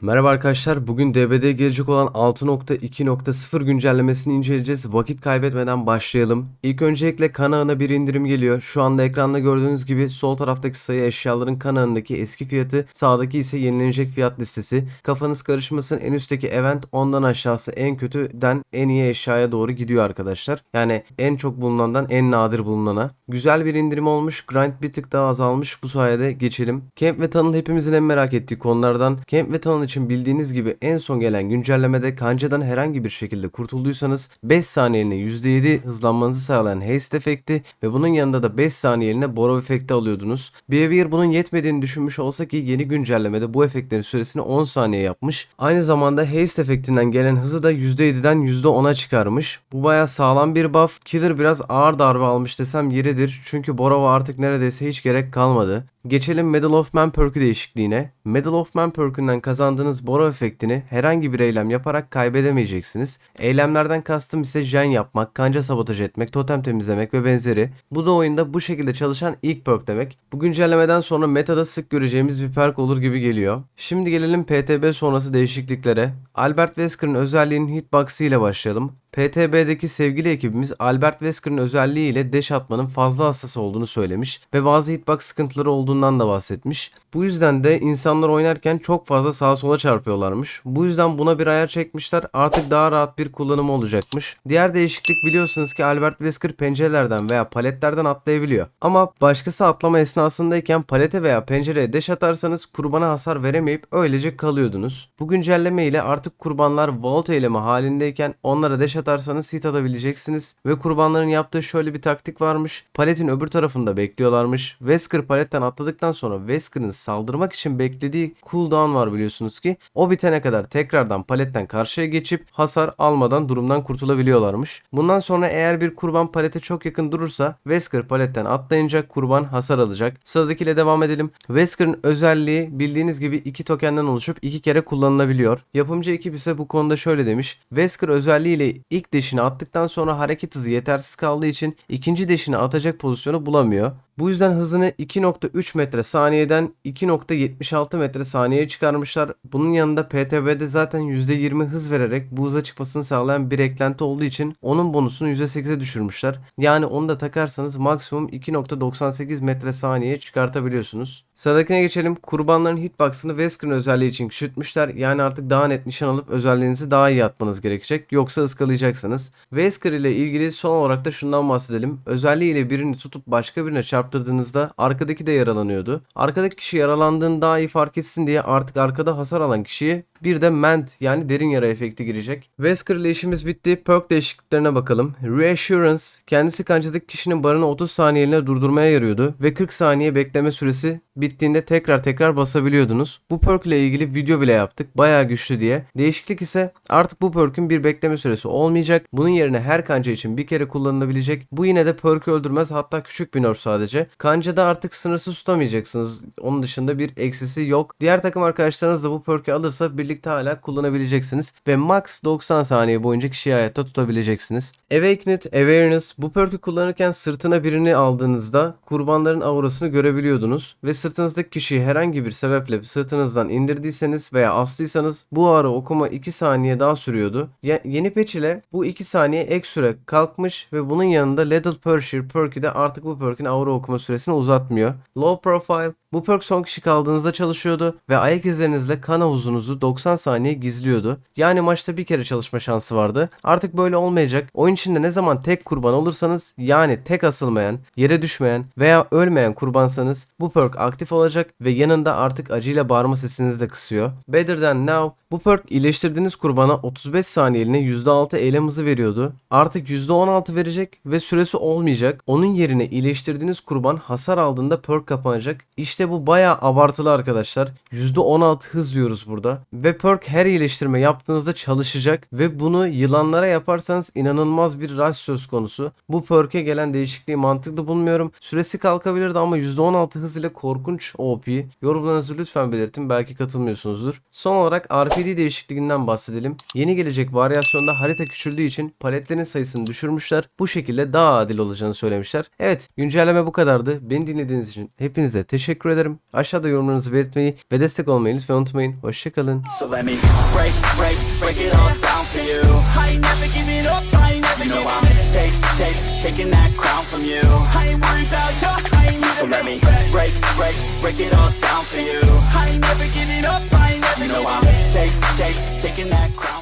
Merhaba arkadaşlar. Bugün DBD'ye gelecek olan 6.2.0 güncellemesini inceleyeceğiz. Vakit kaybetmeden başlayalım. İlk öncelikle kanağına bir indirim geliyor. Şu anda ekranda gördüğünüz gibi sol taraftaki sayı eşyaların kanağındaki eski fiyatı, sağdaki ise yenilenecek fiyat listesi. Kafanız karışmasın. En üstteki event ondan aşağısı en kötüden en iyi eşyaya doğru gidiyor arkadaşlar. Yani en çok bulunandan en nadir bulunana. Güzel bir indirim olmuş. Grind bir tık daha azalmış. Bu sayede geçelim. Camp ve Tunnel hepimizin en merak ettiği konulardan. Camp ve Tunnel için bildiğiniz gibi en son gelen güncellemede kancadan herhangi bir şekilde kurtulduysanız 5 saniyeliğine %7 hızlanmanızı sağlayan haste efekti ve bunun yanında da 5 saniyeliğine borrow efekti alıyordunuz. Behavior bunun yetmediğini düşünmüş olsa ki yeni güncellemede bu efektlerin süresini 10 saniye yapmış. Aynı zamanda haste efektinden gelen hızı da %7'den %10'a çıkarmış. Bu baya sağlam bir buff. Killer biraz ağır darbe almış desem yeridir. Çünkü borrow artık neredeyse hiç gerek kalmadı. Geçelim Medal of Man perk'ü değişikliğine. Medal of Man perk'ünden kazandığınız Boro efektini herhangi bir eylem yaparak kaybedemeyeceksiniz. Eylemlerden kastım ise gen yapmak, kanca sabotaj etmek, totem temizlemek ve benzeri. Bu da oyunda bu şekilde çalışan ilk perk demek. Bu güncellemeden sonra metada sık göreceğimiz bir perk olur gibi geliyor. Şimdi gelelim PTB sonrası değişikliklere. Albert Wesker'ın özelliğinin hitbox'ı ile başlayalım. PTB'deki sevgili ekibimiz Albert Wesker'ın özelliği ile dash atmanın fazla hassas olduğunu söylemiş ve bazı hitbox sıkıntıları olduğundan da bahsetmiş. Bu yüzden de insanlar oynarken çok fazla sağa sola çarpıyorlarmış. Bu yüzden buna bir ayar çekmişler. Artık daha rahat bir kullanımı olacakmış. Diğer değişiklik biliyorsunuz ki Albert Wesker pencerelerden veya paletlerden atlayabiliyor. Ama başkası atlama esnasındayken palete veya pencereye dash atarsanız kurbana hasar veremeyip öylece kalıyordunuz. Bu güncelleme ile artık kurbanlar vault eylemi halindeyken onlara dash atarsanız hit atabileceksiniz ve kurbanların yaptığı şöyle bir taktik varmış. Paletin öbür tarafında bekliyorlarmış. Wesker paletten atladıktan sonra Wesker'ın saldırmak için beklediği cooldown var biliyorsunuz ki. O bitene kadar tekrardan paletten karşıya geçip hasar almadan durumdan kurtulabiliyorlarmış. Bundan sonra eğer bir kurban palete çok yakın durursa Wesker paletten atlayınca kurban hasar alacak. Sıradakiyle devam edelim. Wesker'ın özelliği bildiğiniz gibi iki tokenden oluşup iki kere kullanılabiliyor. Yapımcı ekip ise bu konuda şöyle demiş. Wesker özelliğiyle ilk deşini attıktan sonra hareket hızı yetersiz kaldığı için ikinci deşini atacak pozisyonu bulamıyor. Bu yüzden hızını 2.3 metre saniyeden 2.76 metre saniyeye çıkarmışlar. Bunun yanında PTB'de zaten %20 hız vererek bu hıza çıkmasını sağlayan bir eklenti olduğu için onun bonusunu %8'e düşürmüşler. Yani onu da takarsanız maksimum 2.98 metre saniyeye çıkartabiliyorsunuz. Sıradakine geçelim. Kurbanların hitbox'ını Wesker'ın özelliği için küçültmüşler. Yani artık daha net nişan alıp özelliğinizi daha iyi atmanız gerekecek. Yoksa ıskalayacaksınız. Wesker ile ilgili son olarak da şundan bahsedelim. Özelliği ile birini tutup başka birine çarptırdığınızda arkadaki de yaralanıyordu. Arkadaki kişi yaralandığını daha iyi fark etsin diye artık arkada hasar alan kişiye bir de Mend yani derin yara efekti girecek. Wesker ile işimiz bitti. Perk değişikliklerine bakalım. Reassurance kendisi kancadaki kişinin barını 30 saniyeliğine durdurmaya yarıyordu ve 40 saniye bekleme süresi bittiğinde tekrar tekrar basabiliyordunuz. Bu perk ile ilgili video bile yaptık. Bayağı güçlü diye. Değişiklik ise artık bu perk'ün bir bekleme süresi olmayacak. Bunun yerine her kanca için bir kere kullanılabilecek. Bu yine de perk'ü öldürmez hatta küçük bir nerf sadece. Kancada artık sınırsız tutamayacaksınız. Onun dışında bir eksisi yok. Diğer takım arkadaşlarınız da bu perk'ü alırsa birlikte hala kullanabileceksiniz. Ve max 90 saniye boyunca kişiyi hayatta tutabileceksiniz. Awakened Awareness bu perk'ü kullanırken sırtına birini aldığınızda kurbanların aurasını görebiliyordunuz. Ve sırtınızdaki kişiyi herhangi bir sebeple sırtınızdan indirdiyseniz veya astıysanız bu aura okuma 2 saniye daha sürüyordu. Ye- yeni patch ile bu 2 saniye ek süre kalkmış ve bunun yanında Lethal Pershing perk'ü de artık bu perk'ün aura okuma süresini uzatmıyor. Low Profile bu perk son kişi kaldığınızda çalışıyordu ve ayak izlerinizle kan havuzunuzu 90 saniye gizliyordu. Yani maçta bir kere çalışma şansı vardı. Artık böyle olmayacak. Oyun içinde ne zaman tek kurban olursanız yani tek asılmayan, yere düşmeyen veya ölmeyen kurbansanız bu perk aktif olacak ve yanında artık acıyla bağırma sesinizi de kısıyor. Better Than Now bu perk iyileştirdiğiniz kurbana 35 saniyeliğine %6 eylem hızı veriyordu. Artık %16 verecek ve süresi olmayacak. Onun yerine iyileştirdiğiniz kurban hasar aldığında perk kapanacak. İşte bu bayağı abartılı arkadaşlar. %16 hız diyoruz burada. Ve perk her iyileştirme yaptığınızda çalışacak ve bunu yılanlara yaparsanız inanılmaz bir rush söz konusu. Bu perk'e gelen değişikliği mantıklı bulmuyorum. Süresi kalkabilirdi ama %16 hız ile korkunç OP. Yorumlarınızı lütfen belirtin. Belki katılmıyorsunuzdur. Son olarak RPD değişikliğinden bahsedelim. Yeni gelecek varyasyonda harita küçüldüğü için paletlerin sayısını düşürmüşler. Bu şekilde daha adil olacağını söylemişler. Evet güncelleme bu kadardı. Beni dinlediğiniz için hepinize teşekkür teşekkür ederim. Aşağıda yorumlarınızı belirtmeyi ve destek olmayı lütfen unutmayın. Hoşçakalın. So let me break, break, break it all down for you. I ain't never giving up, I ain't never you know I'm take, take, taking that crown from you. I ain't worried about your, I ain't never So let me break, break, break it all down for you. I ain't never giving up, I ain't never you know I'm take, take, taking that crown.